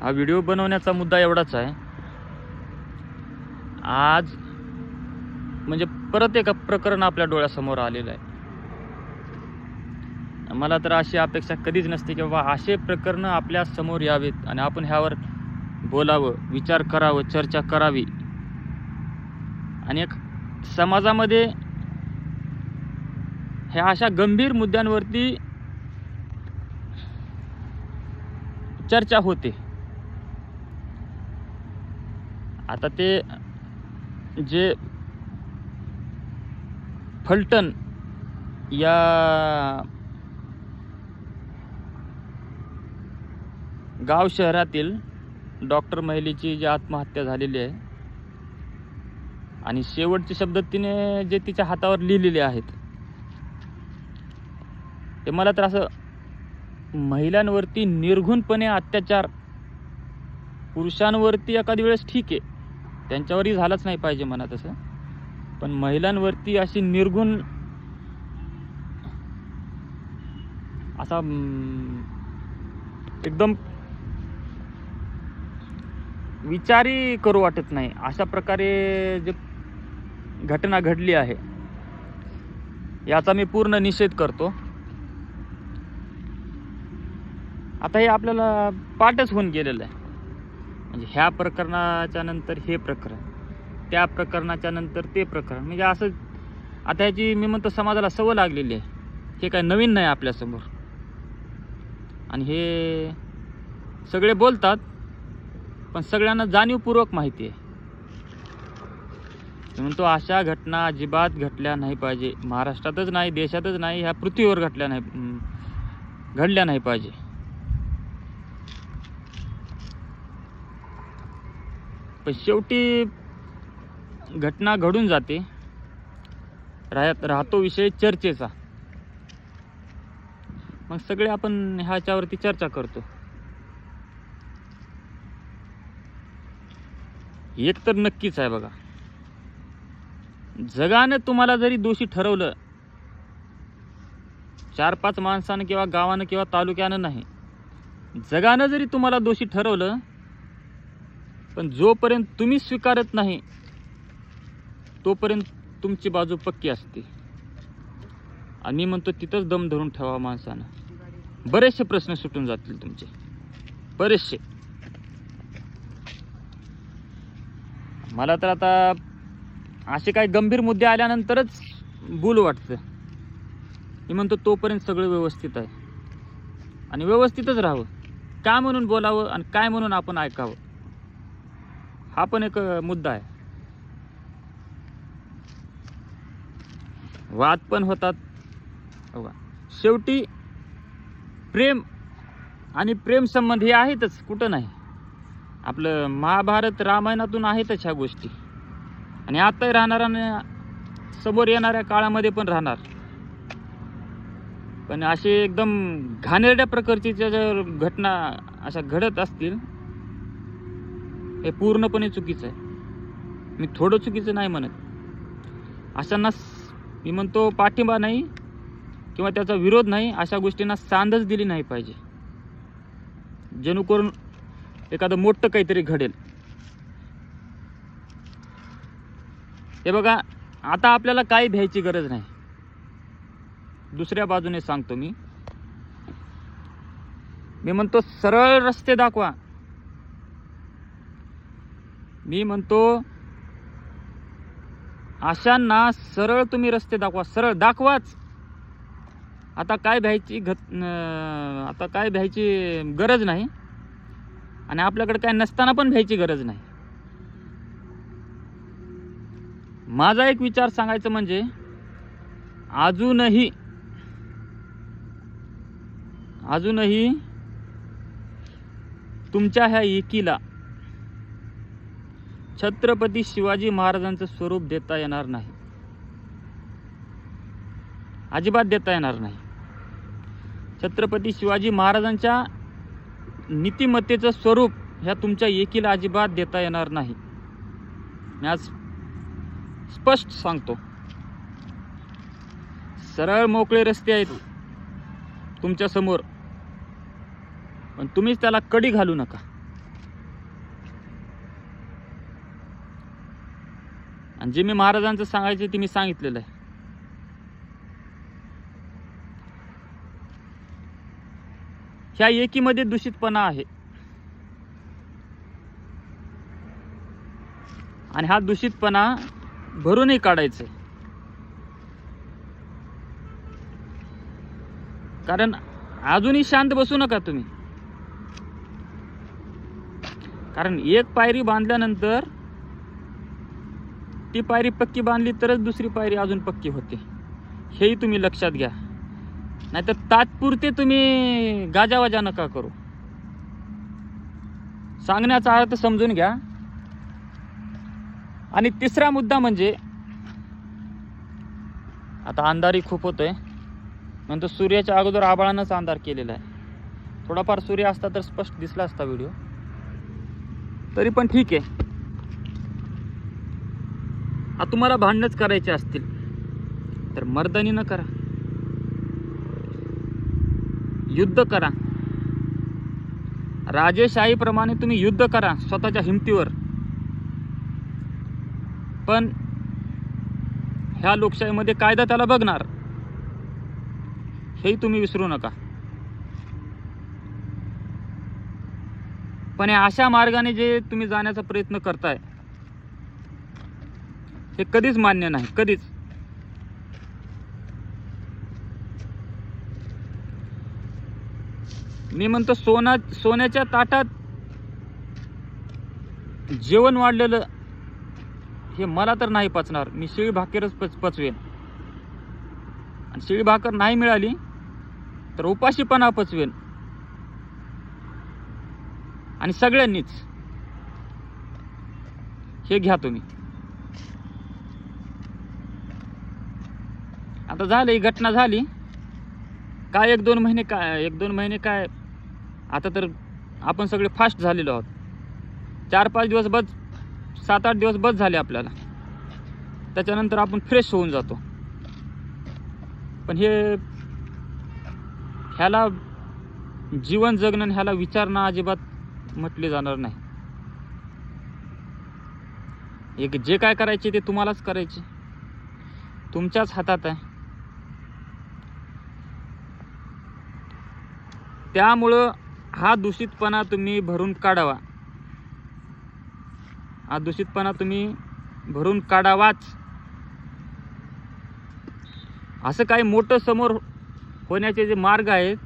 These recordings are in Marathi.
हा व्हिडिओ बनवण्याचा मुद्दा एवढाच आहे. आज म्हणजे परत एक प्रकरण आपल्या डोळ्यासमोर आलेलं आहे. मला तर अशी अपेक्षा कधीच नसते की बाबा असे प्रकरणं आपल्यासमोर यावेत आणि आपण ह्यावर बोलावं विचार करावं चर्चा करावी. आणि एक समाजामध्ये ह्या अशा गंभीर मुद्द्यांवरती चर्चा होते. आता ते जे फलटण या गाव शहरातील डॉक्टर महिलेची जी आत्महत्या झालेली आहे आणि शेवटचे शब्द तिने जे तिच्या हातावर लिहिलेले आहेत ते मला तर असं महिलांवरती निर्घुणपणे अत्याचार पुरुषांवरती एखादी वेळेस ठीक आहे. त्यांच्यावरही झालंच नाही पाहिजे म्हणा तसं. पण महिलांवरती अशी निर्गुण असा एकदम विचारही करू वाटत नाही. अशा प्रकारे जे घटना घडली आहे याचा मी पूर्ण निषेध करतो. आता हे आपल्याला पाठच होऊन गेलेलं आहे. म्हणजे ह्या प्रकरणाच्या नंतर हे प्रकरण त्या प्रकरणाच्या नंतर ते प्रकरण. म्हणजे असं आता ह्याची मी म्हणतो समाजाला सवय लागलेली आहे. हे काय नवीन नाही आपल्यासमोर. आणि हे सगळे बोलतात पण सगळ्यांना जाणीवपूर्वक माहिती आहे. म्हणतो अशा घटना अजिबात घडल्या नाही पाहिजे. महाराष्ट्रातच नाही देशातच नाही ह्या पृथ्वीवर घडल्या नाही घडल्या नाही पाहिजे. पण शेवटी घटना घडून जाते. राहत राहतो विषय चर्चेचा. मग सगळे आपण ह्याच्यावरती चर्चा करतो. एक तर नक्कीच आहे बघा. जगानं तुम्हाला जरी दोषी ठरवलं चार पाच माणसानं किंवा गावानं किंवा तालुक्यानं नाही जगानं जरी तुम्हाला दोषी ठरवलं पण जोपर्यंत तुम्ही स्वीकारत नाही तोपर्यंत तुमची बाजू पक्की असते. आणि मी म्हणतो तिथंच दम धरून ठेवा माणसानं. बरेचसे प्रश्न सुटून जातील तुमचे. बरेचसे. मला तर आता असे काही गंभीर मुद्दे आल्यानंतरच बोलू वाटतं. मी म्हणतो तोपर्यंत सगळं व्यवस्थित आहे. आणि व्यवस्थितच राहावं. काय म्हणून बोलावं आणि काय म्हणून आपण ऐकावं? हा पण एक मुद्दा आहे. वाद पण होतात. बघा. शेवटी प्रेम आणि प्रेम संबंध हे आहेतच कुठं नाही. आपलं महाभारत रामायणातून आहेतच ह्या गोष्टी. आणि आत्ताही राहणार आणि समोर येणाऱ्या काळामध्ये पण राहणार. पण असे एकदम घाणेरड्या प्रकारची ज्या जर घटना अशा घडत असतील हे पूर्णपणे चुकीचं आहे. मी थोडं चुकीचं नाही म्हणत. अशांना मी म्हणतो पाठिंबा नाही किंवा त्याचा विरोध नाही अशा गोष्टींना सांदच दिली नाही पाहिजे. जेणेकरून एखादं मोठं काहीतरी घडेल. हे बघा आता आपल्याला काही भ्यायची गरज नाही. दुसऱ्या बाजूने सांगतो मी. मी म्हणतो सरळ रस्ते दाखवा. मी म्हणतो अशांना सरळ तुम्ही रस्ते दाखवा सरळ दाखवाच. आता काय भ्यायची घ आता काय भ्यायची गरज नाही. आणि आपल्याकडे काय नसताना पण भ्यायची गरज नाही. माझा एक विचार सांगायचं म्हणजे अजूनही अजूनही तुमच्या ह्या एकीला छत्रपती शिवाजी महाराजांचं स्वरूप देता येणार नाही. अजिबात देता येणार नाही. छत्रपती शिवाजी महाराजांच्या नीतिमत्तेचं स्वरूप ह्या तुमच्या एकीला अजिबात देता येणार नाही. मी आज स्पष्ट सांगतो. सरळ मोकळे रस्ते आहेत तुमच्यासमोर. पण तुम्हीच त्याला कडी घालू नका. आणि जे मी महाराजांचं सांगायचे ते मी सांगितलेलं आहे. ह्या एकीमध्ये दूषितपणा आहे. आणि हा दूषितपणा भरूनही काढायचा आहे. कारण अजूनही शांत बसू नका तुम्ही. कारण एक पायरी बांधल्यानंतर ती पायरी पक्की बांधली तरच दुसरी पायरी अजून पक्की होते. हेही तुम्ही लक्षात घ्या. नाहीतर तात्पुरते तुम्ही गाजावाजा नका करू. सांगण्याचा अर्थ समजून घ्या. आणि तिसरा मुद्दा म्हणजे आता अंधारही खूप होतोय. नंतर सूर्याच्या अगोदर आबाळानंच अंधार केलेला आहे. थोडाफार सूर्य असता तर स्पष्ट दिसला असता व्हिडिओ. तरी पण ठीक आहे. आता तुम्हाला भांडणच करायचे असतील. तर मर्दानी न करा. युद्ध करा. राजेशाहीप्रमाणे तुम्ही युद्ध करा स्वतःच्या हिमतीवर. पण ह्या लोकशाहीमध्ये कायदा त्याला बघणार. हेही तुम्ही विसरू नका. पण या अशा मार्गाने जे तुम्ही जाण्याचा प्रयत्न करताय हे कधीच मान्य नाही कधीच. मी म्हणतो सोना सोन्याच्या ताटात जेवण वाढलेलं हे मला तर नाही पचणार. मी शिळी भाकरच पच पचवेन. आणि शिळी भाकर नाही मिळाली तर उपाशीपणा पचवेन. आणि सगळ्यांनीच हे घ्या तुम्ही. आता झालं ही घटना झाली. काय एक दोन महिने काय एक दोन महिने काय आता तर आपण सगळे फास्ट झालेलो आहोत. चार पाच दिवस बस सात आठ दिवस बस झाले आपल्याला. त्याच्यानंतर आपण फ्रेश होऊन जातो. पण हे ह्याला जीवन जगणं आणि ह्याला विचारणं अजिबात म्हटले जाणार नाही. एक जे काय करायचे ते तुम्हालाच करायचे. तुमच्याच हातात आहे. त्यामुळं हा दूषितपणा तुम्ही भरून काढावा. हा दूषितपणा तुम्ही भरून काढावाच. असं काही मोठं समोर होण्याचे जे मार्ग आहेत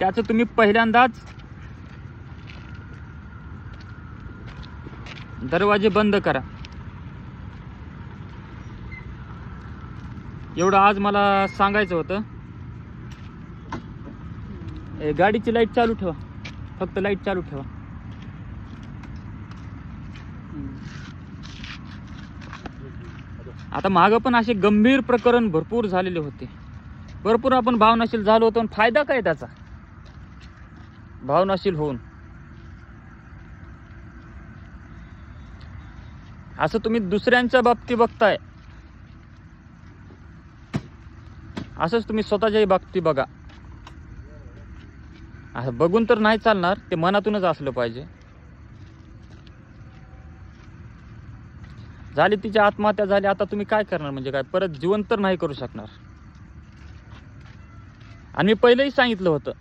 त्याचं तुम्ही पहिल्यांदाच दरवाजे बंद करा. एवढं आज मला सांगायचं होतं. ए, गाडीची लाइट चालू ठेवा. फक्त लाइट चालू ठेवा. आता मागं पण असे गंभीर प्रकरण भरपूर झालेले होते. भरपूर आपण भावनाशील झालो होतो आणि फायदा काय त्याचा? भावनाशील होऊन. असं तुम्ही दुसऱ्यांच्या बाबतीत बघताय. असंच तुम्ही स्वतःच्याही बाबतीत बघा. असं बघून तर नाही चालणार ते मनातूनच असलं पाहिजे. झाली तिची आत्महत्या झाली आता तुम्ही काय करणार म्हणजे काय? परत जिवंत तर नाही करू शकणार. आणि मी पहिलंही सांगितलं होतं.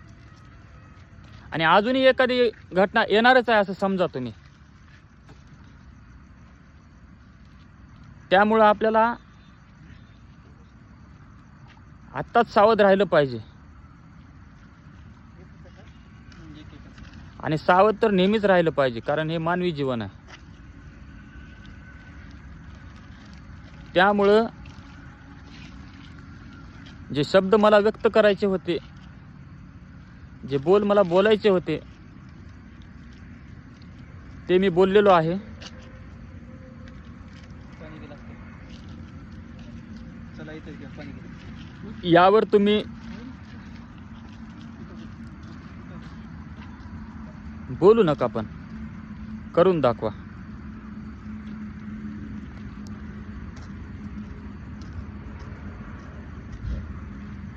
आणि अजूनही एखादी घटना येणारच आहे असं समजा तुम्ही. त्यामुळं आपल्याला आत्ताच सावध राहिलं पाहिजे. आणि सावध तर नेहमीच राहिलं पाहिजे कारण हे मानवी जीवन आहे. त्यामुळं जे शब्द मला व्यक्त करायचे होते जे बोल मला बोलायचे होते ते मी बोललेलो आहे. यावर तुम्ही बोलू नका पण. करून दाखवा.